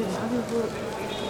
他就是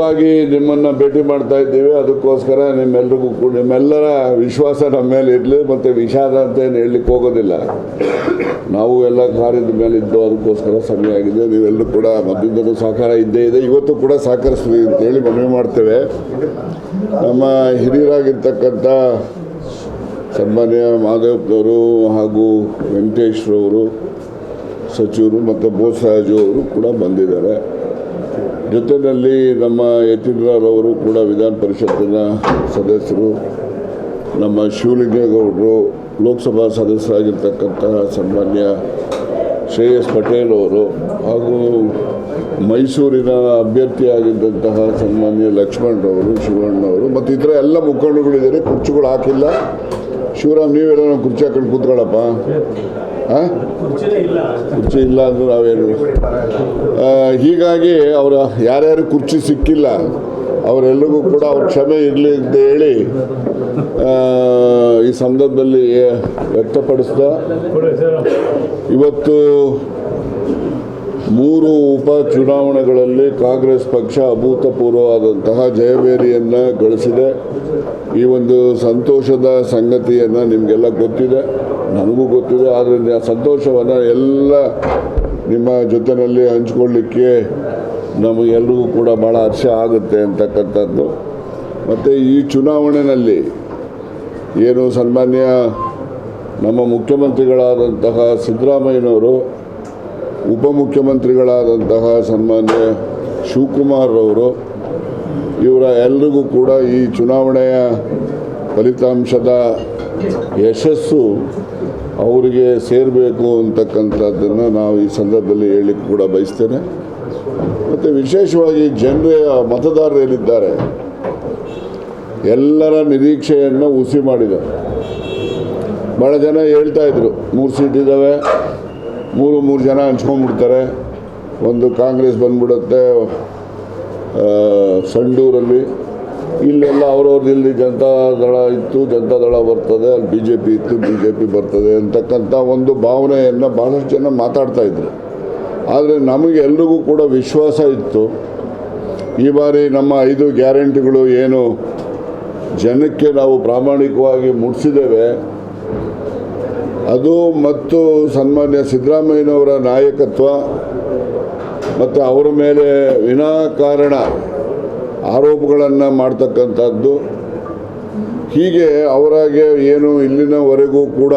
ತಡವಾಗಿ ನಿಮ್ಮನ್ನ ಭೇಟಿ ಮಾಡ್ತಾ ಇದ್ದೀವಿ. ಅದಕ್ಕೋಸ್ಕರ ನಿಮ್ಮೆಲ್ಲರಿಗೂ ಕೂಡ ನಿಮ್ಮೆಲ್ಲರ ವಿಶ್ವಾಸ ನಮ್ಮ ಮೇಲೆ ಇರಲಿ ಮತ್ತು ವಿಷಾದ ಅಂತ ಏನು ಹೇಳಲಿಕ್ಕೆ ಹೋಗೋದಿಲ್ಲ. ನಾವು ಎಲ್ಲ ಕಾರ್ಯದ ಮೇಲೆ ಇದ್ದು ಅದಕ್ಕೋಸ್ಕರ ಸಮಯ ಆಗಿದೆ. ನೀವೆಲ್ಲರೂ ಕೂಡ ಮಧ್ಯದಲ್ಲಿ ಸಹಕಾರ ಇದ್ದೇ ಇದೆ. ಇವತ್ತು ಕೂಡ ಸಹಕರಿಸ್ತೀವಿ ಅಂತೇಳಿ ಮನವಿ ಮಾಡ್ತೇವೆ. ನಮ್ಮ ಹಿರಿಯರಾಗಿರ್ತಕ್ಕಂಥ ಸನ್ಮಾನ್ಯ ಮಾದೇವಪ್ಪನವರು ಹಾಗೂ ವೆಂಕಟೇಶ್ವರವರು ಸಚಿವರು ಮತ್ತು ಬೋಸರಾಜು ಅವರು ಕೂಡ ಬಂದಿದ್ದಾರೆ. ಜೊತೆಯಲ್ಲಿ ನಮ್ಮ ಯತೀಂದ್ರರವರು ಕೂಡ ವಿಧಾನ ಪರಿಷತ್ತಿನ ಸದಸ್ಯರು, ನಮ್ಮ ಶಿವಲಿಂಗೇಗೌಡರು, ಲೋಕಸಭಾ ಸದಸ್ಯರಾಗಿರ್ತಕ್ಕಂತಹ ಸನ್ಮಾನ್ಯ ಶ್ರೇಯಸ್ ಪಟೇಲ್ ಅವರು ಹಾಗೂ ಮೈಸೂರಿನ ಅಭ್ಯರ್ಥಿಯಾಗಿದ್ದಂತಹ ಸನ್ಮಾನ್ಯ ಲಕ್ಷ್ಮಣರವರು ಶಿವಣ್ಣವರು ಮತ್ತು ಇತರ ಎಲ್ಲ ಮುಖಂಡರುಗಳಿದ್ದಾರೆ. ಕುರ್ಚಿಗಳು ಹಾಕಿಲ್ಲ. ಶಿವರಾಮ್, ನೀವೆಲ್ಲ ನಾವು ಕುರ್ಚಿ ಹಾಕೊಂಡು ಕೂತ್ಕೊಳ್ಳಪ್ಪ. ಕುರ್ಚಿ ಇಲ್ಲ ಅಂದ್ರೆ ನಾವೇನು? ಹೀಗಾಗಿ ಅವರ ಯಾರ್ಯಾರು ಕುರ್ಚಿ ಸಿಕ್ಕಿಲ್ಲ, ಅವರೆಲ್ಲರಿಗೂ ಕೂಡ ಅವ್ರ ಕ್ಷಮೆ ಇರಲಿ ಅಂತ ಹೇಳಿ ಈ ಸಂದರ್ಭದಲ್ಲಿ ವ್ಯಕ್ತಪಡಿಸ್ತಾ ಇವತ್ತು ಮೂರು ಉಪ ಚುನಾವಣೆಗಳಲ್ಲಿ ಕಾಂಗ್ರೆಸ್ ಪಕ್ಷ ಅಭೂತಪೂರ್ವವಾದಂತಹ ಜಯಭೇರಿಯನ್ನು ಗಳಿಸಿದೆ. ಈ ಒಂದು ಸಂತೋಷದ ಸಂಗತಿಯನ್ನು ನಿಮಗೆಲ್ಲ ಗೊತ್ತಿದೆ, ನನಗೂ ಗೊತ್ತಿದೆ. ಆದರೆ ಆ ಸಂತೋಷವನ್ನು ಎಲ್ಲ ನಿಮ್ಮ ಜೊತೆಯಲ್ಲಿ ಹಂಚ್ಕೊಳ್ಳಿಕ್ಕೆ ನಮಗೆಲ್ಲರಿಗೂ ಕೂಡ ಭಾಳ ಹರ್ಷ ಆಗುತ್ತೆ ಅಂತಕ್ಕಂಥದ್ದು. ಮತ್ತು ಈ ಚುನಾವಣೆಯಲ್ಲಿ ಏನು ಸನ್ಮಾನ್ಯ ನಮ್ಮ ಮುಖ್ಯಮಂತ್ರಿಗಳಾದಂತಹ ಸಿದ್ದರಾಮಯ್ಯನವರು ಉಪಮುಖ್ಯಮಂತ್ರಿಗಳಾದಂತಹ ಸನ್ಮಾನ್ಯ ಶಿವಕುಮಾರ್ ಅವರು ಇವರ ಎಲ್ರಿಗೂ ಕೂಡ ಈ ಚುನಾವಣೆಯ ಫಲಿತಾಂಶದ ಯಶಸ್ಸು ಅವರಿಗೆ ಸೇರಬೇಕು ಅಂತಕ್ಕಂಥದ್ದನ್ನು ನಾವು ಈ ಸಂದರ್ಭದಲ್ಲಿ ಹೇಳಲಿಕ್ಕೆ ಕೂಡ ಬಯಸ್ತೇನೆ. ಮತ್ತು ವಿಶೇಷವಾಗಿ ಜನರ ಮತದಾರರೇನಿದ್ದಾರೆ ಎಲ್ಲರ ನಿರೀಕ್ಷೆಯನ್ನು ಉಸಿ ಮಾಡಿದೆ ಭಾಳ ಜನ ಹೇಳ್ತಾ ಇದ್ರು, ಮೂರು ಸೀಟ್ ಇದ್ದಾವೆ ಮೂರು ಮೂರು ಜನ ಹಂಚ್ಕೊಂಡ್ಬಿಡ್ತಾರೆ ಒಂದು ಕಾಂಗ್ರೆಸ್ ಬಂದ್ಬಿಡುತ್ತೆ ಸಂಡೂರಲ್ಲಿ. ಇಲ್ಲೆಲ್ಲ ಅವ್ರವ್ರದ್ದು ಇಲ್ಲಿ ಜನತಾದಳ ಇತ್ತು ಜನತಾದಳ ಬರ್ತದೆ, ಅಲ್ಲಿ ಬಿ ಜೆ ಪಿ ಇತ್ತು ಬಿ ಜೆ ಪಿ ಬರ್ತದೆ ಅಂತಕ್ಕಂಥ ಒಂದು ಭಾವನೆಯನ್ನು ಭಾಳಷ್ಟು ಜನ ಮಾತಾಡ್ತಾ ಇದ್ರು. ಆದರೆ ನಮಗೆ ಎಲ್ರಿಗೂ ಕೂಡ ವಿಶ್ವಾಸ ಇತ್ತು. ಈ ಬಾರಿ ನಮ್ಮ ಐದು ಗ್ಯಾರಂಟಿಗಳು ಏನು, ಜನಕ್ಕೆ ನಾವು ಪ್ರಾಮಾಣಿಕವಾಗಿ ಮುಟ್ಟಿಸಿದ್ದೇವೆ ಅದು ಮತ್ತು ಸನ್ಮಾನ್ಯ ಸಿದ್ದರಾಮಯ್ಯನವರ ನಾಯಕತ್ವ ಮತ್ತು ಅವರ ಮೇಲೆ ವಿನಾಕಾರಣ ಆರೋಪಗಳನ್ನು ಮಾಡ್ತಕ್ಕಂಥದ್ದು. ಹೀಗೆ ಅವರಾಗೆ ಏನು ಇಲ್ಲಿನವರೆಗೂ ಕೂಡ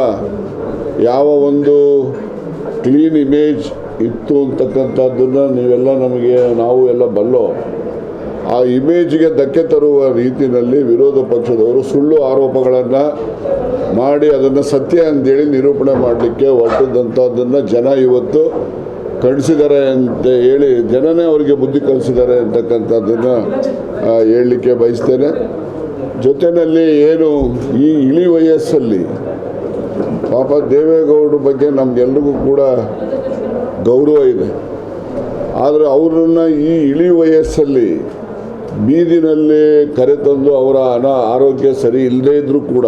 ಯಾವ ಒಂದು ಕ್ಲೀನ್ ಇಮೇಜ್ ಇತ್ತು ಅಂತಕ್ಕಂಥದ್ದನ್ನು ನೀವೆಲ್ಲ ನಮಗೆ, ನಾವು ಎಲ್ಲ ಬಲ್ಲೋ ಆ ಇಮೇಜ್ಗೆ ಧಕ್ಕೆ ತರುವ ರೀತಿಯಲ್ಲಿ ವಿರೋಧ ಪಕ್ಷದವರು ಸುಳ್ಳು ಆರೋಪಗಳನ್ನು ಮಾಡಿ ಅದನ್ನು ಸತ್ಯ ಅಂತೇಳಿ ನಿರೂಪಣೆ ಮಾಡಲಿಕ್ಕೆ ಹೊರಟದಂಥದ್ದನ್ನು ಜನ ಇವತ್ತು ಕಳಿಸಿದ್ದಾರೆ ಅಂತ ಹೇಳಿ ಜನನೇ ಅವರಿಗೆ ಬುದ್ಧಿ ಕಲಿಸಿದ್ದಾರೆ ಅಂತಕ್ಕಂಥದ್ದನ್ನು ಹೇಳಲಿಕ್ಕೆ ಬಯಸ್ತೇನೆ. ಜೊತೆಯಲ್ಲಿ ಏನು ಈ ಇಳಿ ವಯಸ್ಸಲ್ಲಿ ಪಾಪ ದೇವೇಗೌಡರ ಬಗ್ಗೆ ನಮಗೆಲ್ರಿಗೂ ಕೂಡ ಗೌರವ ಇದೆ. ಆದರೆ ಅವರನ್ನು ಈ ಇಳಿ ವಯಸ್ಸಲ್ಲಿ ಬೀದಿನಲ್ಲಿ ಕರೆತಂದು ಅವರ ಅನ ಆರೋಗ್ಯ ಸರಿ ಇಲ್ಲದೇ ಇದ್ದರೂ ಕೂಡ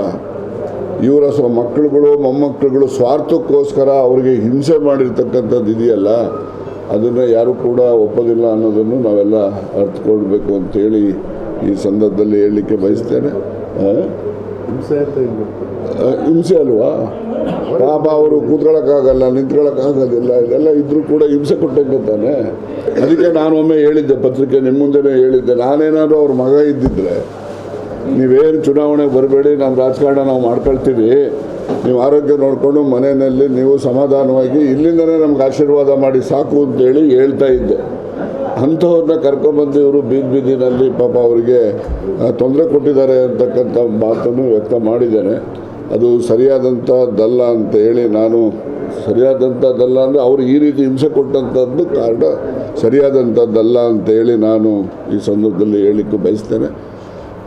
ಇವರ ಸ್ವ ಮಕ್ಕಳುಗಳು, ಮೊಮ್ಮಕ್ಕಳುಗಳು ಸ್ವಾರ್ಥಕ್ಕೋಸ್ಕರ ಅವರಿಗೆ ಹಿಂಸೆ ಮಾಡಿರ್ತಕ್ಕಂಥದ್ದು ಇದೆಯಲ್ಲ, ಅದನ್ನು ಯಾರೂ ಕೂಡ ಒಪ್ಪೋದಿಲ್ಲ ಅನ್ನೋದನ್ನು ನಾವೆಲ್ಲ ಅರ್ಥಕೊಳ್ಬೇಕು ಅಂತೇಳಿ ಈ ಸಂದರ್ಭದಲ್ಲಿ ಹೇಳಲಿಕ್ಕೆ ಬಯಸ್ತೇನೆ? ಹಿಂಸೆ ಹಿಂಸೆ ಅಲ್ವಾ? ಪಾಪ ಅವರು ಕೂತ್ಕೊಳ್ಳೋಕ್ಕಾಗಲ್ಲ, ನಿಂತ್ಕೊಳ್ಳೋಕ್ಕಾಗೋದಿಲ್ಲ, ಇದೆಲ್ಲ ಇದ್ರೂ ಕೂಡ ಹಿಂಸೆ ಕೊಟ್ಟಂಗೆ ತಾನೆ? ಅದಕ್ಕೆ ನಾನು ಒಮ್ಮೆ ಹೇಳಿದ್ದೆ ಪತ್ರಿಕೆ ನಿಮ್ಮ ಮುಂದೆನೇ ಹೇಳಿದ್ದೆ. ನಾನೇನಾದ್ರು ಅವ್ರ ಮಗ ಇದ್ದಿದ್ರೆ, ನೀವೇನು ಚುನಾವಣೆಗೆ ಬರಬೇಡಿ ನಮ್ಮ ರಾಜಕಾರಣ ನಾವು ಮಾಡ್ಕೊಳ್ತೀವಿ. ನೀವು ಆರೋಗ್ಯ ನೋಡಿಕೊಂಡು ಮನೆಯಲ್ಲಿ ನೀವು ಸಮಾಧಾನವಾಗಿ ಇಲ್ಲಿಂದನೇ ನಮ್ಗೆ ಆಶೀರ್ವಾದ ಮಾಡಿ ಸಾಕು ಅಂತೇಳಿ ಹೇಳ್ತಾ ಇದ್ದೆ. ಅಂಥವ್ರನ್ನ ಕರ್ಕೊಂಬಂದು ಇವರು ಬೀದಿ ಬೀದಿನಲ್ಲಿ ಪಾಪ ಅವರಿಗೆ ತೊಂದರೆ ಕೊಟ್ಟಿದ್ದಾರೆ ಅಂತಕ್ಕಂಥ ಮಾತನ್ನು ವ್ಯಕ್ತ ಮಾಡಿದ್ದೇನೆ. ಅದು ಸರಿಯಾದಂಥದ್ದಲ್ಲ ಅಂತ ಹೇಳಿ ನಾನು ಸರಿಯಾದಂಥದ್ದಲ್ಲ ಅಂದರೆ ಅವರು ಈ ರೀತಿ ಹಿಂಸೆ ಕೊಟ್ಟಂಥದ್ದು ಕಾರಣ ಸರಿಯಾದಂಥದ್ದಲ್ಲ ಅಂತ ಹೇಳಿ ನಾನು ಈ ಸಂದರ್ಭದಲ್ಲಿ ಹೇಳಲಿಕ್ಕೆ ಬಯಸ್ತೇನೆ.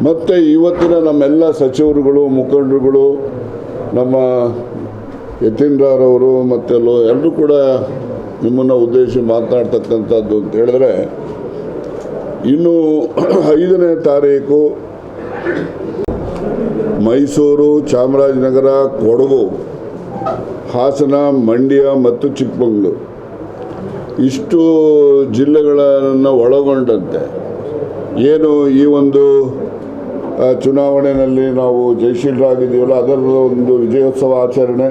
ಮತ್ತು ಇವತ್ತಿನ ನಮ್ಮೆಲ್ಲ ಸಚಿವರುಗಳು, ಮುಖಂಡರುಗಳು, ನಮ್ಮ ಯತೀಂದ್ರರವರು ಮತ್ತೆಲ್ಲೋ ಎಲ್ಲರೂ ಕೂಡ ನಿಮ್ಮನ್ನು ಉದ್ದೇಶಿಸಿ ಮಾತನಾಡ್ತಕ್ಕಂಥದ್ದು ಅಂತ ಹೇಳಿದ್ರೆ, ಇನ್ನು ಐದನೇ ತಾರೀಕು ಮೈಸೂರು, ಚಾಮರಾಜನಗರ, ಕೊಡಗು, ಹಾಸನ, ಮಂಡ್ಯ ಮತ್ತು ಚಿಕ್ಕಮಗಳೂರು. ಇಷ್ಟು ಜಿಲ್ಲೆಗಳನ್ನು ಒಳಗೊಂಡಂತೆ. ಏನು ಈ ಒಂದು ಚುನಾವಣೆಯಲ್ಲಿ ನಾವು ಜಯಶೀಲರಾಗಿದ್ದೀವಲ್ಲ ಅದರ ಒಂದು ವಿಜಯೋತ್ಸವ ಆಚರಣೆ.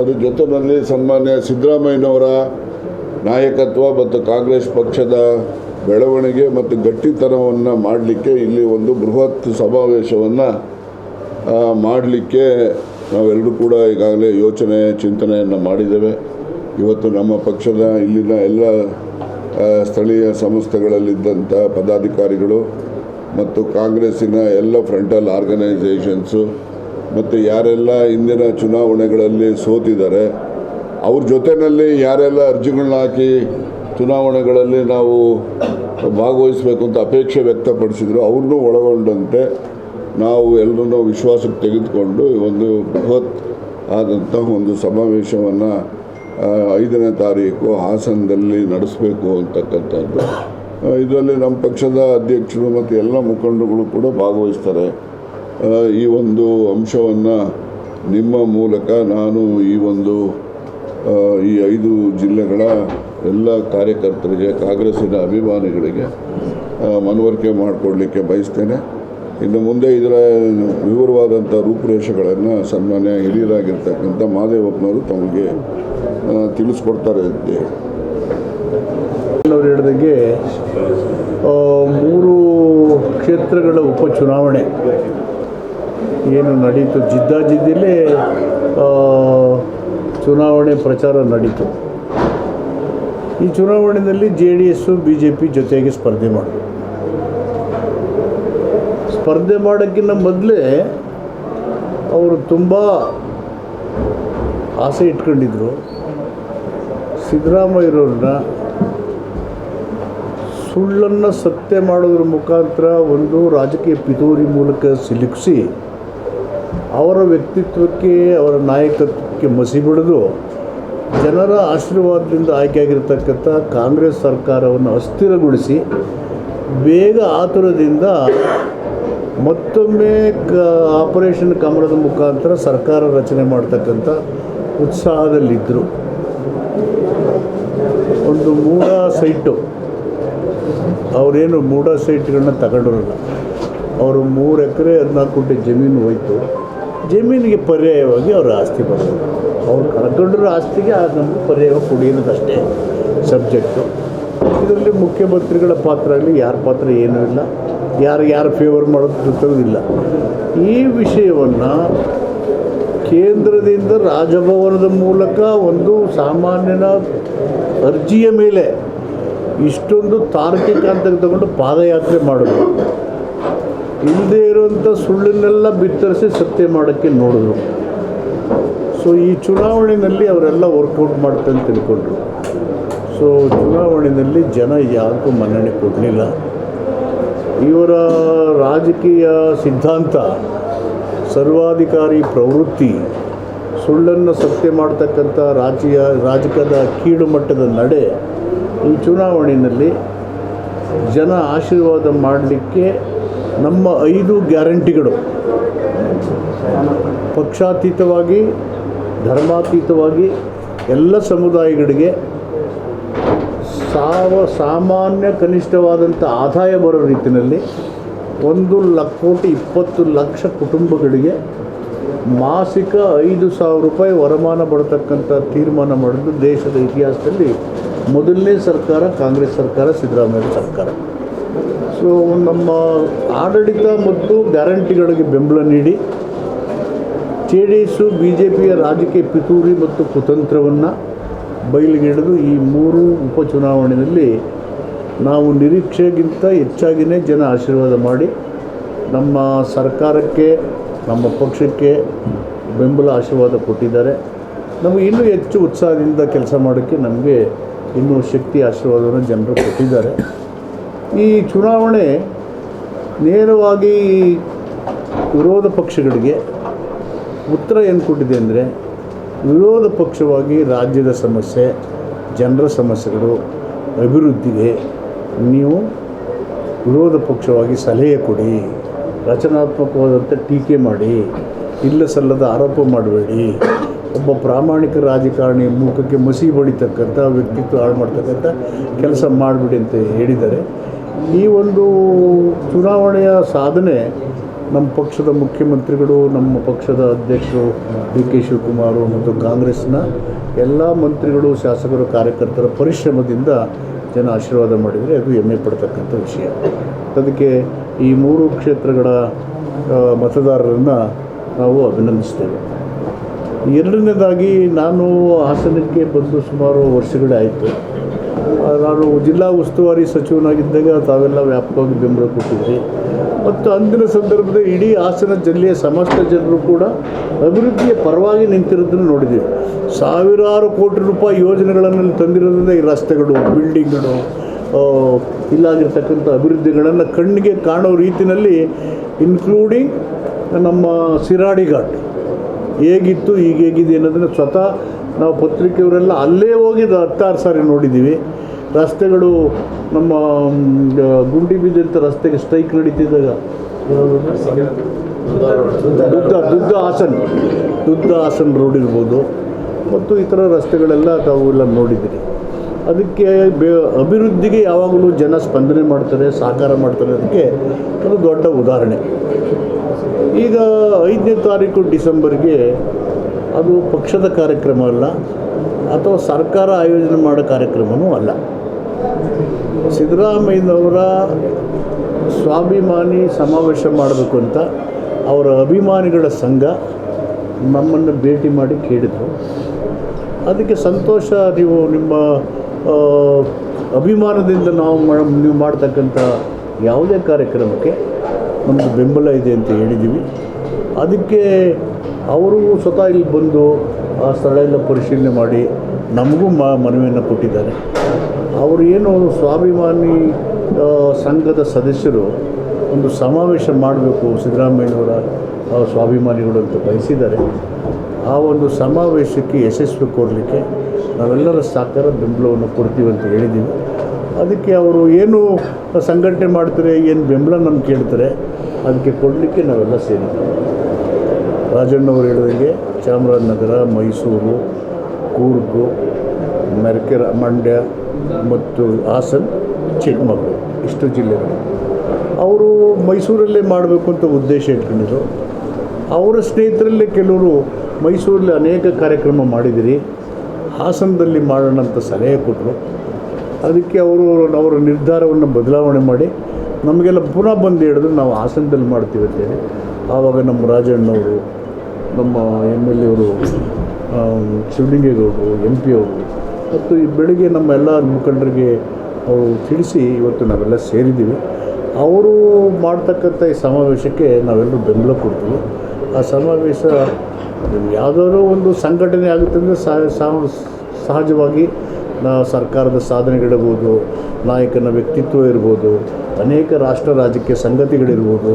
ಅದ್ರ ಜೊತೆಯಲ್ಲಿ ಸನ್ಮಾನ್ಯ ಸಿದ್ದರಾಮಯ್ಯನವರ ನಾಯಕತ್ವ ಮತ್ತು ಕಾಂಗ್ರೆಸ್ ಪಕ್ಷದ ಬೆಳವಣಿಗೆ ಮತ್ತು ಗಟ್ಟಿತನವನ್ನು ಮಾಡಲಿಕ್ಕೆ ಇಲ್ಲಿ ಒಂದು ಬೃಹತ್ ಸಮಾವೇಶವನ್ನು ಮಾಡಲಿಕ್ಕೆ ನಾವೆಲ್ಲರೂ ಕೂಡ ಈಗಾಗಲೇ ಯೋಚನೆ, ಚಿಂತನೆಯನ್ನು ಮಾಡಿದ್ದೇವೆ. ಇವತ್ತು ನಮ್ಮ ಪಕ್ಷದ ಇಲ್ಲಿನ ಎಲ್ಲ ಸ್ಥಳೀಯ ಸಂಸ್ಥೆಗಳಲ್ಲಿದ್ದಂಥ ಪದಾಧಿಕಾರಿಗಳು ಮತ್ತು ಕಾಂಗ್ರೆಸ್ಸಿನ ಎಲ್ಲ ಫ್ರಂಟಲ್ ಆರ್ಗನೈಸೇಷನ್ಸು ಮತ್ತು ಯಾರೆಲ್ಲ ಇಂದಿನ ಚುನಾವಣೆಗಳಲ್ಲಿ ಸೋತಿದ್ದಾರೆ, ಅವ್ರ ಜೊತೆಯಲ್ಲಿ ಯಾರೆಲ್ಲ ಅರ್ಜಿಗಳನ್ನ ಹಾಕಿ ಚುನಾವಣೆಗಳಲ್ಲಿ ನಾವು ಭಾಗವಹಿಸಬೇಕು ಅಂತ ಅಪೇಕ್ಷೆ ವ್ಯಕ್ತಪಡಿಸಿದ್ರು, ಅವ್ರನ್ನೂ ಒಳಗೊಂಡಂತೆ ನಾವು ಎಲ್ಲರನ್ನೂ ವಿಶ್ವಾಸಕ್ಕೆ ತೆಗೆದುಕೊಂಡು ಒಂದು ಬೃಹತ್ ಆದಂಥ ಒಂದು ಸಮಾವೇಶವನ್ನು ಐದನೇ ತಾರೀಕು ಹಾಸನದಲ್ಲಿ ನಡೆಸಬೇಕು ಅಂತಕ್ಕಂಥದ್ದು. ಇದರಲ್ಲಿ ನಮ್ಮ ಪಕ್ಷದ ಅಧ್ಯಕ್ಷರು ಮತ್ತು ಎಲ್ಲ ಮುಖಂಡಗಳು ಕೂಡ ಭಾಗವಹಿಸ್ತಾರೆ. ಈ ಒಂದು ಅಂಶವನ್ನು ನಿಮ್ಮ ಮೂಲಕ ನಾನು ಈ ಒಂದು ಈ ಐದು ಜಿಲ್ಲೆಗಳ ಎಲ್ಲ ಕಾರ್ಯಕರ್ತರಿಗೆ, ಕಾಂಗ್ರೆಸ್ಸಿನ ಅಭಿಮಾನಿಗಳಿಗೆ ಮನವರಿಕೆ ಮಾಡಿಕೊಡ್ಲಿಕ್ಕೆ ಬಯಸ್ತೇನೆ. ಇನ್ನು ಮುಂದೆ ಇದರ ವಿವರವಾದಂಥ ರೂಪುರೇಷೆಗಳನ್ನು ಸನ್ಮಾನ್ಯ ಹಿರಿಯರಾಗಿರ್ತಕ್ಕಂಥ ಮಾದೇವಪ್ಪನವರು ತಮಗೆ ತಿಳಿಸ್ಕೊಡ್ತಾರೆ ಅವರು ಹೇಳಿ ಅವ್ರು ಹೇಳಿದಂಗೆ ಮೂರು ಕ್ಷೇತ್ರಗಳ ಉಪಚುನಾವಣೆ. ಏನು ನಡೀತು? ಜಿದ್ದಾಜಿದ್ದಿಲ್ಲೇ ಚುನಾವಣೆ ಪ್ರಚಾರ ನಡೀತು. ಈ ಚುನಾವಣೆಯಲ್ಲಿ J D S, B J P ಜೊತೆಗೆ ಸ್ಪರ್ಧೆ ಮಾಡಿದ್ರು ಸ್ಪರ್ಧೆ ಮಾಡೋಕ್ಕಿಂತ ಮೊದಲೇ ಅವರು ತುಂಬ ಆಸೆ ಇಟ್ಕೊಂಡಿದ್ರು. ಸಿದ್ದರಾಮಯ್ಯವ್ರನ್ನ ಸುಳ್ಳನ್ನು ಸತ್ಯ ಮಾಡೋದ್ರ ಮುಖಾಂತರ ಒಂದು ರಾಜಕೀಯ ಪಿತೂರಿ ಮೂಲಕ ಸಿಲುಕಿಸಿ ಅವರ ವ್ಯಕ್ತಿತ್ವಕ್ಕೆ, ಅವರ ನಾಯಕತ್ವಕ್ಕೆ ಮಸಿ ಬಿಡಿದು ಜನರ ಆಶೀರ್ವಾದದಿಂದ ಆಯ್ಕೆಯಾಗಿರ್ತಕ್ಕಂಥ ಕಾಂಗ್ರೆಸ್ ಸರ್ಕಾರವನ್ನು ಅಸ್ಥಿರಗೊಳಿಸಿ ಬೇಗ ಆತುರದಿಂದ ಮತ್ತೊಮ್ಮೆ ಕ ಆಪರೇಷನ್ ಕಮಲದ ಮುಖಾಂತರ ಸರ್ಕಾರ ರಚನೆ ಮಾಡ್ತಕ್ಕಂಥ ಉತ್ಸಾಹದಲ್ಲಿದ್ದರು. ಒಂದು ಮೂಡ ಸೈಟು. ಅವರೇನು ಮೂಡ ಸೈಟ್ಗಳನ್ನ ತಗೊಂಡಿರಲ್ಲ. ಅವರು ಮೂರು ಎಕರೆ ಹದಿನಾಲ್ಕು ಗುಂಟೆ ಜಮೀನು ಹೋಯ್ತು ಜಮೀನಿಗೆ ಪರ್ಯಾಯವಾಗಿ ಅವರ ಆಸ್ತಿ ಬರೋದು. ಅವ್ರು ಕಳ್ಕೊಂಡಿರೋ ಆಸ್ತಿಗೆ ಆ ನಮಗೆ ಪರ್ಯಾಯ ಕುಡಿಯೋದಷ್ಟೇ ಸಬ್ಜೆಕ್ಟು ಇದರಲ್ಲಿ ಮುಖ್ಯಮಂತ್ರಿಗಳ ಪಾತ್ರ ಆಗಲಿ, ಯಾರ ಪಾತ್ರ ಏನೂ ಇಲ್ಲ. ಯಾರು ಯಾರು ಫೇವರ್ ಮಾಡೋದಿಲ್ಲ ಈ ವಿಷಯವನ್ನು ಕೇಂದ್ರದಿಂದ ರಾಜಭವನದ ಮೂಲಕ ಒಂದು ಸಾಮಾನ್ಯನ ಅರ್ಜಿಯ ಮೇಲೆ ಇಷ್ಟೊಂದು ತಾರ್ಕಿಕ ಅಂತ ತಗೊಂಡು ಪಾದಯಾತ್ರೆ ಮಾಡಿದ್ರು ಇಲ್ಲದೇ ಇರುವಂಥ ಸುಳ್ಳನ್ನೆಲ್ಲ ಬಿತ್ತರಿಸಿ ಸತ್ಯ ಮಾಡೋಕ್ಕೆ ನೋಡಿದ್ರು. ಸೊ ಈ ಚುನಾವಣೆಯಲ್ಲಿ ಅವರೆಲ್ಲ ವರ್ಕೌಟ್ ಮಾಡ್ತೇನೆ ಅಂತ ತಿಳ್ಕೊಂಡ್ರು. ಸೊ ಚುನಾವಣೆಯಲ್ಲಿ ಜನ ಯಾರಿಗೂ ಮನ್ನಣೆ ಕೊಡಲಿಲ್ಲ. ಇವರ ರಾಜಕೀಯ ಸಿದ್ಧಾಂತ, ಸರ್ವಾಧಿಕಾರಿ ಪ್ರವೃತ್ತಿ, ಸುಳ್ಳನ್ನು ಸತ್ಯ ಮಾಡ್ತಕ್ಕಂಥ ರಾಜ್ಯ, ರಾಜಕೀಯದ ಕೀಳು ಮಟ್ಟದ ನಡೆ ಈ ಚುನಾವಣೆಯಲ್ಲಿ ಜನ ಆಶೀರ್ವಾದ ಮಾಡಲಿಕ್ಕೆ ನಮ್ಮ ಐದು ಗ್ಯಾರಂಟಿಗಳು. ಪಕ್ಷಾತೀತವಾಗಿ, ಧರ್ಮಾತೀತವಾಗಿ ಎಲ್ಲ ಸಮುದಾಯಗಳಿಗೆ ಸಾವ ಸಾಮಾನ್ಯ ಕನಿಷ್ಠವಾದಂಥ ಆದಾಯ ಬರೋ ರೀತಿಯಲ್ಲಿ ಒಂದು ಲಕ್ಷ ಕೋಟಿ ಇಪ್ಪತ್ತು ಲಕ್ಷ ಕುಟುಂಬಗಳಿಗೆ ಮಾಸಿಕ ಐದು ಸಾವಿರ ರೂಪಾಯಿ ವರಮಾನ ಬರತಕ್ಕಂಥ ತೀರ್ಮಾನ ಮಾಡಿದ್ದು ದೇಶದ ಇತಿಹಾಸದಲ್ಲಿ ಮೊದಲನೇ ಸರ್ಕಾರ, ಕಾಂಗ್ರೆಸ್ ಸರ್ಕಾರ, ಸಿದ್ದರಾಮಯ್ಯ ಸರ್ಕಾರ. ನಮ್ಮ ಆಡಳಿತ ಮತ್ತು ಗ್ಯಾರಂಟಿಗಳಿಗೆ ಬೆಂಬಲ ನೀಡಿ J D S B J ಪಿಯ ರಾಜಕೀಯ ಪಿತೂರಿ ಮತ್ತು ಕುತಂತ್ರವನ್ನು ಬಯಲಿಗೆಳೆದು ಈ ಮೂರು ಉಪಚುನಾವಣೆಯಲ್ಲಿ ನಾವು ನಿರೀಕ್ಷೆಗಿಂತ ಹೆಚ್ಚಾಗಿಯೇ ಜನ ಆಶೀರ್ವಾದ ಮಾಡಿ ನಮ್ಮ ಸರ್ಕಾರಕ್ಕೆ, ನಮ್ಮ ಪಕ್ಷಕ್ಕೆ ಬೆಂಬಲ ಆಶೀರ್ವಾದ ಕೊಟ್ಟಿದ್ದಾರೆ. ನಮಗೆ ಇನ್ನೂ ಹೆಚ್ಚು ಉತ್ಸಾಹದಿಂದ ಕೆಲಸ ಮಾಡೋಕ್ಕೆ ನಮಗೆ ಇನ್ನೂ ಶಕ್ತಿ ಆಶೀರ್ವಾದವನ್ನು ಜನರು ಕೊಟ್ಟಿದ್ದಾರೆ. ಈ ಚುನಾವಣೆ ನೇರವಾಗಿ ವಿರೋಧ ಪಕ್ಷಗಳಿಗೆ ಉತ್ತರ ಏನು ಕೊಟ್ಟಿದೆ ಅಂದರೆ ವಿರೋಧ ಪಕ್ಷವಾಗಿ ರಾಜ್ಯದ ಸಮಸ್ಯೆ, ಜನರ ಸಮಸ್ಯೆಗಳು, ಅಭಿವೃದ್ಧಿಗೆ ನೀವು ವಿರೋಧ ಪಕ್ಷವಾಗಿ ಸಲಹೆ ಕೊಡಿ ರಚನಾತ್ಮಕವಾದಂಥ ಟೀಕೆ ಮಾಡಿ, ಇಲ್ಲ ಸಲ್ಲದ ಆರೋಪ ಮಾಡಬೇಡಿ, ಒಬ್ಬ ಪ್ರಾಮಾಣಿಕ ರಾಜಕಾರಣಿ ಮುಖಕ್ಕೆ ಮಸಿ ಬಡಿತಕ್ಕಂಥ ವ್ಯಕ್ತಿತ್ವ ಹಾಳು ಮಾಡ್ತಕ್ಕಂಥ ಕೆಲಸ ಮಾಡಿಬಿಡಿ ಅಂತ ಹೇಳಿದ್ದಾರೆ. ಈ ಒಂದು ಚುನಾವಣೆಯ ಸಾಧನೆ ನಮ್ಮ ಪಕ್ಷದ ಮುಖ್ಯಮಂತ್ರಿಗಳು, ನಮ್ಮ ಪಕ್ಷದ ಅಧ್ಯಕ್ಷರು ಡಿ ಕೆ ಶಿವಕುಮಾರ್ ಮತ್ತು ಕಾಂಗ್ರೆಸ್ನ ಎಲ್ಲ ಮಂತ್ರಿಗಳು, ಶಾಸಕರು, ಕಾರ್ಯಕರ್ತರ ಪರಿಶ್ರಮದಿಂದ ಜನ ಆಶೀರ್ವಾದ ಮಾಡಿದರೆ ಅದು ಹೆಮ್ಮೆ ಪಡ್ತಕ್ಕಂಥ ವಿಷಯ. ಅದಕ್ಕೆ ಈ ಮೂರು ಕ್ಷೇತ್ರಗಳ ಮತದಾರರನ್ನು ನಾವು ಅಭಿನಂದಿಸ್ತೇವೆ. ಎರಡನೇದಾಗಿ ನಾನು ಹಾಸನಕ್ಕೆ ಬಂದು ಸುಮಾರು ವರ್ಷಗಳೇ ಆಯಿತು. ನಾನು ಜಿಲ್ಲಾ ಉಸ್ತುವಾರಿ ಸಚಿವನಾಗಿದ್ದಾಗ ತಾವೆಲ್ಲ ವ್ಯಾಪಕವಾಗಿ ಬೆಂಬಲ ಕೊಟ್ಟಿದ್ರಿ. ಮತ್ತು ಅಂದಿನ ಸಂದರ್ಭದಲ್ಲಿ ಇಡೀ ಹಾಸನ ಜಿಲ್ಲೆಯ ಸಮಸ್ತ ಜನರು ಕೂಡ ಅಭಿವೃದ್ಧಿಯ ಪರವಾಗಿ ನಿಂತಿರೋದನ್ನು ನೋಡಿದ್ದೀವಿ ಸಾವಿರಾರು ಕೋಟಿ ರೂಪಾಯಿ ಯೋಜನೆಗಳನ್ನು ತಂದಿರೋದ್ರಿಂದ ಈ ರಸ್ತೆಗಳು, ಬಿಲ್ಡಿಂಗ್ಗಳು ಇಲ್ಲಾಗಿರ್ತಕ್ಕಂಥ ಅಭಿವೃದ್ಧಿಗಳನ್ನು ಕಣ್ಣಿಗೆ ಕಾಣೋ ರೀತಿಯಲ್ಲಿ ಇನ್ಕ್ಲೂಡಿಂಗ್ ನಮ್ಮ ಸಿರಾಡಿ ಘಾಟ್. ಹೇಗಿತ್ತು ಈಗ ಹೇಗಿದೆ ಅನ್ನೋದನ್ನು ಸ್ವತಃ ನಾವು ಪತ್ರಿಕೆಯವರೆಲ್ಲ ಅಲ್ಲೇ ಹೋಗಿ ಹತ್ತಾರು ಸಾರಿ ನೋಡಿದ್ದೀವಿ ರಸ್ತೆಗಳು ನಮ್ಮ ಗುಂಡಿ ಬಿದ್ದಂಥ ರಸ್ತೆಗೆ ಸ್ಟ್ರೈಕ್ ನಡೀತಿದ್ದಾಗ. ದುದ್ದ ದುದ್ದ ಹಾಸನ್ ದುದ್ದ ಹಾಸನ್ ರೋಡ್ ಇರ್ಬೋದು. ಮತ್ತು ಇತರ ರಸ್ತೆಗಳೆಲ್ಲ ತಾವು ಎಲ್ಲ ನೋಡಿದ್ದೀರಿ ಅದಕ್ಕೆ ಬೇ, ಅಭಿವೃದ್ಧಿಗೆ ಯಾವಾಗಲೂ ಜನ ಸ್ಪಂದನೆ ಮಾಡ್ತಾರೆ, ಸಹಕಾರ ಮಾಡ್ತಾರೆ. ಅದಕ್ಕೆ ಅದು ದೊಡ್ಡ ಉದಾಹರಣೆ. ಈಗ ಐದನೇ ತಾರೀಕು ಡಿಸೆಂಬರ್ಗೆ ಅದು ಪಕ್ಷದ ಕಾರ್ಯಕ್ರಮ ಅಲ್ಲ, ಅಥವಾ ಸರ್ಕಾರ ಆಯೋಜನೆ ಮಾಡೋ ಕಾರ್ಯಕ್ರಮವೂ ಅಲ್ಲ. ಸಿದ್ದರಾಮಯ್ಯನವರ ಸ್ವಾಭಿಮಾನಿ ಸಮಾವೇಶ ಮಾಡಬೇಕು ಅಂತ ಅವರ ಅಭಿಮಾನಿಗಳ ಸಂಘ ನಮ್ಮನ್ನು ಭೇಟಿ ಮಾಡಿ ಕೇಳಿದರು. ಅದಕ್ಕೆ ಸಂತೋಷ, ನೀವು ನಿಮ್ಮ ಅಭಿಮಾನದಿಂದ ನಾವು ನೀವು ಮಾಡ್ತಕ್ಕಂಥ ಯಾವುದೇ ಕಾರ್ಯಕ್ರಮಕ್ಕೆ ನಮ್ಮದು ಬೆಂಬಲ ಇದೆ ಅಂತ ಹೇಳಿದ್ದೀವಿ. ಅದಕ್ಕೆ ಅವರು ಸ್ವತಃ ಇಲ್ಲಿ ಬಂದು ಆ ಸ್ಥಳ ಎಲ್ಲ ಪರಿಶೀಲನೆ ಮಾಡಿ ನಮಗೂ ಮನವಿಯನ್ನು ಕೊಟ್ಟಿದ್ದಾರೆ. ಅವರು ಏನು ಸ್ವಾಭಿಮಾನಿ ಸಂಘದ ಸದಸ್ಯರು ಒಂದು ಸಮಾವೇಶ ಮಾಡಬೇಕು ಸಿದ್ದರಾಮಯ್ಯನವರ ಸ್ವಾಭಿಮಾನಿಗಳು ಅಂತ ಬಯಸಿದ್ದಾರೆ. ಆ ಒಂದು ಸಮಾವೇಶಕ್ಕೆ ಯಶಸ್ವಿ ಕೋರಲಿಕ್ಕೆ ನಾವೆಲ್ಲರ ಸಹಕಾರ ಬೆಂಬಲವನ್ನು ಕೊಡ್ತೀವಿ ಅಂತ ಹೇಳಿದ್ದೀವಿ. ಅದಕ್ಕೆ ಅವರು ಏನು ಸಂಘಟನೆ ಮಾಡ್ತಾರೆ, ಏನು ಬೆಂಬಲ ನಮ್ಗೆ ಕೇಳ್ತಾರೆ, ಅದಕ್ಕೆ ಕೊಡಲಿಕ್ಕೆ ನಾವೆಲ್ಲ ಸೇರಿದ್ದೀವಿ. ರಾಜಣ್ಣವರು ಹೇಳಿದಂಗೆ ಚಾಮರಾಜನಗರ, ಮೈಸೂರು, ಕೂರ್ಗು, ಮೆರ್ಕೆರ, ಮಂಡ್ಯ ಮತ್ತು ಹಾಸನ್, ಚಿಕ್ಕಮಗಳೂರು, ಇಷ್ಟು ಜಿಲ್ಲೆಗಳು. ಅವರು ಮೈಸೂರಲ್ಲೇ ಮಾಡಬೇಕು ಅಂತ ಉದ್ದೇಶ ಇಟ್ಕೊಂಡಿದ್ರು. ಅವರ ಸ್ನೇಹಿತರಲ್ಲೇ ಕೆಲವರು ಮೈಸೂರಲ್ಲಿ ಅನೇಕ ಕಾರ್ಯಕ್ರಮ ಮಾಡಿದಿರಿ. ಹಾಸನದಲ್ಲಿ ಮಾಡೋಣ ಅಂತ ಸಲಹೆ ಕೊಟ್ಟರು. ಅದಕ್ಕೆ ಅವರು ಅವರ ನಿರ್ಧಾರವನ್ನು ಬದಲಾವಣೆ ಮಾಡಿ, ನಮಗೆಲ್ಲ ಪುನಃ ಬಂದು ಹೇಳಿದ್ರು, ನಾವು ಹಾಸನದಲ್ಲಿ ಮಾಡ್ತೀವಿ ಅಂತೇಳಿ ಆವಾಗ ನಮ್ಮ ರಾಜಣ್ಣವರು, ನಮ್ಮ ಎಂ ಎಲ್ ಎವರು ಶಿವಲಿಂಗೇಗೌಡರು, ಎಂ ಪಿ ಅವರು ಮತ್ತು ಈ ಬೆಳಿಗ್ಗೆ ನಮ್ಮ ಎಲ್ಲ ಮುಖಂಡರಿಗೆ ಅವರು ತಿಳಿಸಿ ಇವತ್ತು ನಾವೆಲ್ಲ ಸೇರಿದ್ದೀವಿ. ಅವರು ಮಾಡ್ತಕ್ಕಂಥ ಈ ಸಮಾವೇಶಕ್ಕೆ ನಾವೆಲ್ಲರೂ ಬೆಂಬಲ ಕೊಡ್ತೀವಿ. ಆ ಸಮಾವೇಶ ಯಾವುದಾದ್ರೂ ಒಂದು ಸಂಘಟನೆ ಆಗುತ್ತೆ ಅಂದರೆ ಸಹಜವಾಗಿ ನಾ ಸರ್ಕಾರದ ಸಾಧನೆಗಳಿರ್ಬೋದು, ನಾಯಕನ ವ್ಯಕ್ತಿತ್ವ ಇರ್ಬೋದು, ಅನೇಕ ರಾಷ್ಟ್ರ ರಾಜಕೀಯ ಸಂಗತಿಗಳಿರ್ಬೋದು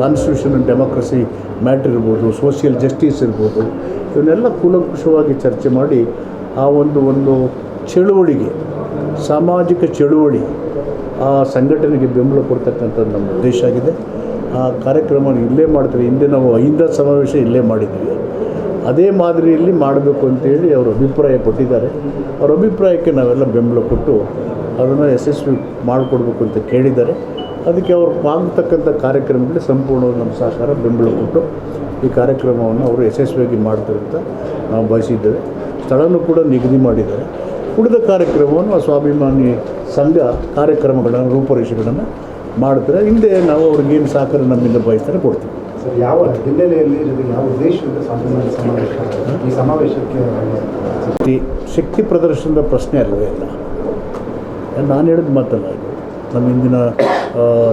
ಕಾನ್ಸ್ಟಿಟ್ಯೂಷನ್ ಆ್ಯಂಡ್ ಡೆಮೋಕ್ರಸಿ ಮ್ಯಾಟ್ರ್ ಇರ್ಬೋದು ಸೋಷಿಯಲ್ ಜಸ್ಟಿಸ್ ಇರ್ಬೋದು, ಇವನ್ನೆಲ್ಲ ಕೂಲಂಕುಷವಾಗಿ ಚರ್ಚೆ ಮಾಡಿ ಆ ಒಂದು ಒಂದು ಚಳುವಳಿಗೆ, ಸಾಮಾಜಿಕ ಚಳುವಳಿ ಆ ಸಂಘಟನೆಗೆ ಬೆಂಬಲ ಕೊಡ್ತಕ್ಕಂಥದ್ದು ನಮ್ಮ ಉದ್ದೇಶ ಆಗಿದೆ. ಆ ಕಾರ್ಯಕ್ರಮವನ್ನು ಇಲ್ಲೇ ಮಾಡ್ತೀವಿ ಹಿಂದೆ ನಾವು ಐಂದ ಸಮಾವೇಶ ಇಲ್ಲೇ ಮಾಡಿದ್ವಿ. ಅದೇ ಮಾದರಿಯಲ್ಲಿ ಮಾಡಬೇಕು ಅಂತೇಳಿ ಅವರು ಅಭಿಪ್ರಾಯ ಕೊಟ್ಟಿದ್ದಾರೆ. ಅವರ ಅಭಿಪ್ರಾಯಕ್ಕೆ ನಾವೆಲ್ಲ ಬೆಂಬಲ ಕೊಟ್ಟು ಅದನ್ನು ಯಶಸ್ವಿ ಮಾಡಿಕೊಡ್ಬೇಕು ಅಂತ ಕೇಳಿದ್ದಾರೆ. ಅದಕ್ಕೆ ಅವರು ಆಗತಕ್ಕಂಥ ಕಾರ್ಯಕ್ರಮಗಳಿಗೆ ಸಂಪೂರ್ಣವಾಗಿ ನಮ್ಮ ಸಹಕಾರ ಬೆಂಬಲ ಕೊಟ್ಟು ಈ ಕಾರ್ಯಕ್ರಮವನ್ನು ಅವರು ಯಶಸ್ವಿಯಾಗಿ ಮಾಡ್ತಾರೆ ಅಂತ ನಾವು ಬಯಸಿದ್ದೇವೆ ಸ್ಥಳನೂ ಕೂಡ ನಿಗದಿ ಮಾಡಿದ್ದಾರೆ. ಉಳಿದ ಕಾರ್ಯಕ್ರಮವನ್ನು ಆ ಸ್ವಾಭಿಮಾನಿ ಸಂಘ ಕಾರ್ಯಕ್ರಮಗಳನ್ನು ರೂಪರೇಷೆಗಳನ್ನು ಮಾಡ್ತಾರೆ ಹಿಂದೆ ನಾವು ಅವ್ರಿಗೇನು ಸಹಕಾರ ನಮ್ಮಿಂದ ಬಯಸ್ತಾರೆ ಕೊಡ್ತೀವಿ. ಸರ್ ಯಾವ ಹಿನ್ನೆಲೆಯಲ್ಲಿ ಯಾವ ಉದ್ದೇಶದಿಂದ ಸ್ವಾಭಿಮಾನಿ ಸಮಾವೇಶ ಈ ಸಮಾವೇಶಕ್ಕೆ ಶಕ್ತಿ ಶಕ್ತಿ ಪ್ರದರ್ಶನದ ಪ್ರಶ್ನೆ ಅಲ್ಲವೇ ಇಲ್ಲ ನಾನು ಹೇಳಿದ ಮಾತಲ್ಲ ಇದು. ನಮ್ಮ ಹಿಂದಿನ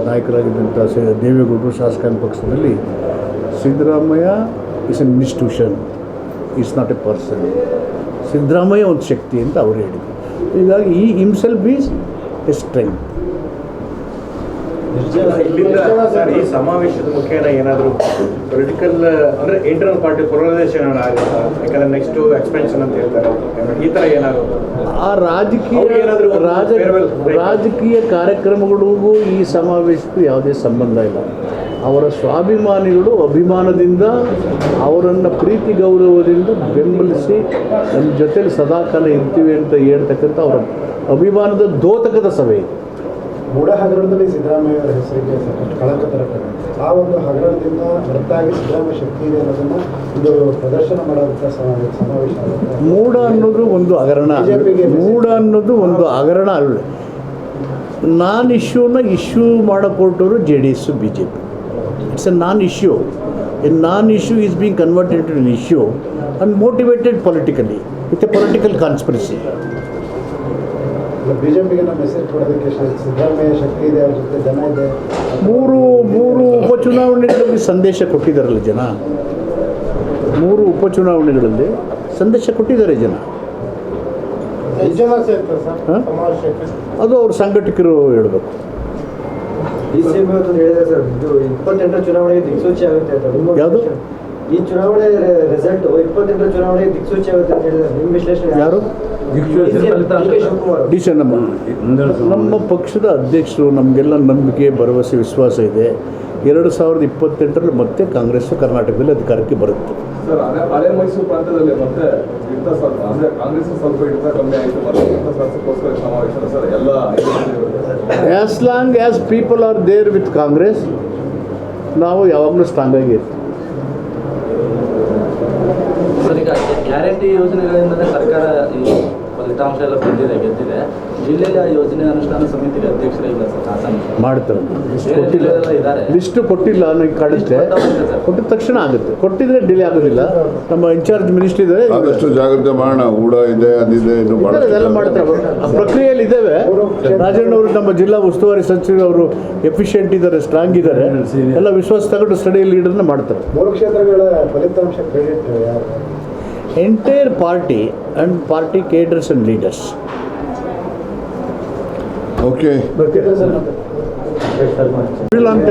ನಾಯಕರಾಗಿದ್ದಂಥ ದೇವೇಗೌಡರು ಶಾಸಕಾಂಗ ಪಕ್ಷದಲ್ಲಿ Siddaramaiah is an institution is not a person Siddaramaiah ಒಂದು ಶಕ್ತಿ ಅಂತ ಅವ್ರು ಹೇಳಿದರು ಹೀಗಾಗಿ ಈ ಹಿಮ್ಸೆಲ್ಫ್ ಈಸ್ ಎ ಸ್ಟ್ರೆಂತ್ ಈ ಸಮಾವೇಶದ ಮುಖೇನ ಏನಾದರೂ ಪೊಲಿಟಿಕಲ್ ಅಂದರೆ ಇಂಟರ್ನಲ್ ಪಾರ್ಟಿ ಪೊಲರೈಸೇಷನ್ ಆಗುತ್ತಾ? ಯಾಕಂದ್ರೆ ನೆಕ್ಸ್ಟ್ ಎಕ್ಸ್ಪೆನ್ಷನ್ ಅಂತ ಹೇಳ್ತಾರೆ ಈ ಥರ ಏನಾದ್ರು ಆ ರಾಜಕೀಯ? ರಾಜಕೀಯ ಕಾರ್ಯಕ್ರಮಗಳಿಗೂ ಈ ಸಮಾವೇಶಕ್ಕೂ ಯಾವುದೇ ಸಂಬಂಧ ಇಲ್ಲ. ಅವರ ಸ್ವಾಭಿಮಾನಿಗಳು ಅಭಿಮಾನದಿಂದ ಅವರನ್ನು ಪ್ರೀತಿ ಗೌರವದಿಂದ ಬೆಂಬಲಿಸಿ ನಮ್ಮ ಜೊತೆಲಿ ಸದಾಕಾಲ ಇರ್ತೀವಿ ಅಂತ ಹೇಳ್ತಕ್ಕಂಥ ಅವರ ಅಭಿಮಾನದ ದೋತಕದ ಸಭೆ ಇದೆ. ಮೂಡ ಹಗರಣದಲ್ಲಿ ಸಿದ್ದರಾಮಯ್ಯವರ ಹೆಸರಿಗೆ ಸಾಕಷ್ಟು ಕಳಂಕ ತರಕಾರೆ ಆ ಒಂದು ಹಗರಣದಿಂದ ಹೊರತಾಗಿ ಸಿದ್ದರಾಮಯ್ಯ ಶಕ್ತಿ ಇದೆ ಅನ್ನೋದನ್ನು ಒಂದು ಪ್ರದರ್ಶನ ಮಾಡುವಂಥ ಸಮಾವೇಶ ಮೂಢ ಅನ್ನೋದು ಒಂದು ಹಗರಣ ಮೂಡ ಮೂಢ ಅನ್ನೋದು ಒಂದು ಹಗರಣ ಅಲ್ಲ. ನಾನು ಇಶ್ಯೂನ ಇಶ್ಯೂ ಮಾಡಿಕೊಟ್ಟರು J D S B J P. It's a non issue a non issue is being converted to issue and motivated politically with a political conspiracy conspiracy. ಮೂರು ಮೂರು ಉಪಚುನಾವಣೆಗಳಲ್ಲಿ ಸಂದೇಶ ಕೊಟ್ಟಿದ್ದಾರಲ್ಲ ಜನ. ಮೂರು ಉಪಚುನಾವಣೆಗಳಲ್ಲಿ ಸಂದೇಶ ಕೊಟ್ಟಿದ್ದಾರೆ ಜನ? ಅದು ಅವ್ರ ಸಂಘಟಕರು ಹೇಳಬೇಕು ಡಿಸಿಎಂ ಇವತ್ತು ಹೇಳಿದೆ ಸರ್ ಇದು ಇಪ್ಪತ್ತೆಂಟರ ಚುನಾವಣೆಗೆ ದಿಕ್ಸೂಚಿ ಆಗುತ್ತೆ ಅಂತ ನಿಮ್ಮ ಯಾವುದು? ಈ ಚುನಾವಣೆ ರಿಸಲ್ಟ್ ಇಪ್ಪತ್ತೆಂಟರ ಚುನಾವಣೆ ದಿಕ್ಸೂಚಿ ಆಗುತ್ತೆ ಅಂತ ಹೇಳಿದ್ರೆ ನಿಮ್ಮ ವಿಶ್ಲೇಷಣೆ ಯಾರು? ಡಿ ಸಿ ನಮ್ಮ ನಮ್ಮ ಪಕ್ಷದ ಅಧ್ಯಕ್ಷರು ನಮಗೆಲ್ಲ ನಂಬಿಕೆ ಭರವಸೆ ವಿಶ್ವಾಸ ಇದೆ. ಎರಡು ಸಾವಿರದ ಇಪ್ಪತ್ತೆಂಟರಲ್ಲಿ ಮತ್ತೆ ಕಾಂಗ್ರೆಸ್ ಕರ್ನಾಟಕದಲ್ಲಿ ಅಧಿಕಾರಕ್ಕೆ ಬರುತ್ತೆ. Sir as long as people are there with Congress ನಾವು ಯಾವಾಗಲೂ ಸ್ಟ್ರಾಂಗ್ ಆಗಿ ಇರ್ತೀವಿ. ಸರ್, ಈಗ ಗ್ಯಾರಂಟಿ ಯೋಜನೆಗಳಿಂದ ಸರ್ಕಾರ ಈ ಫಲಿತಾಂಶ ಎಲ್ಲ ಬಂದಿದೆ, ಗೆದ್ದಿದೆ. ಜಿಲ್ಲೆಯಲ್ಲಿ ಯೋಜನೆ ಅನುಷ್ಠಾನ ಸಮಿತಿಗೆ ಅಧ್ಯಕ್ಷರೇ ಇಲ್ಲ ಸರ್ ಹಾಸನ. ಮಾಡ್ತಾರೆ. ಲಿಸ್ಟ್ ಕೊಟ್ಟಿಲ್ಲ. ಲಿಸ್ಟ್ ನನಗೆ ಕಾಡುತ್ತೆ. ಕೊಟ್ಟಿದ ತಕ್ಷಣ ಆಗುತ್ತೆ. ಕೊಟ್ಟಿದ್ರೆ ಡಿಲೇ ಆಗೋದಿಲ್ಲ. ನಮ್ಮ ಇನ್ಚಾರ್ಜ್ ಮಿನಿಸ್ಟರ್ ಇದ್ದಾರೆ. ಆದಷ್ಟು ಜಾಗ್ರತೆ ಮಾಡೋಣ. ಊಡ ಇದೆ ಅದಿದೆ ಇನ್ನು ಇದೆಲ್ಲ ಮಾಡ್ತಾರೆ. ಆ ಪ್ರಕ್ರಿಯೆಯಲ್ಲಿ ಇದ್ದೇವೆ. ರಾಜಣ್ಣ ಅವರು ನಮ್ಮ ಜಿಲ್ಲಾ ಉಸ್ತುವಾರಿ ಸಚಿವರು ಅವರು ಎಫಿಷಿಯೆಂಟ್ ಇದ್ದಾರೆ ಸ್ಟ್ರಾಂಗ್ ಇದ್ದಾರೆ. ಎಲ್ಲ ವಿಶ್ವಾಸ ತಗೊಂಡು ಸ್ಟಡಿ ಲೀಡರ್ನ ಮಾಡ್ತಾರೆ. ಮೂರು ಕ್ಷೇತ್ರಗಳ ಫಲಿತಾಂಶ ಕ್ರೆಡಿಟ್ ಯಾರು? Entire party and party cadres and leaders okay. ಅಂತ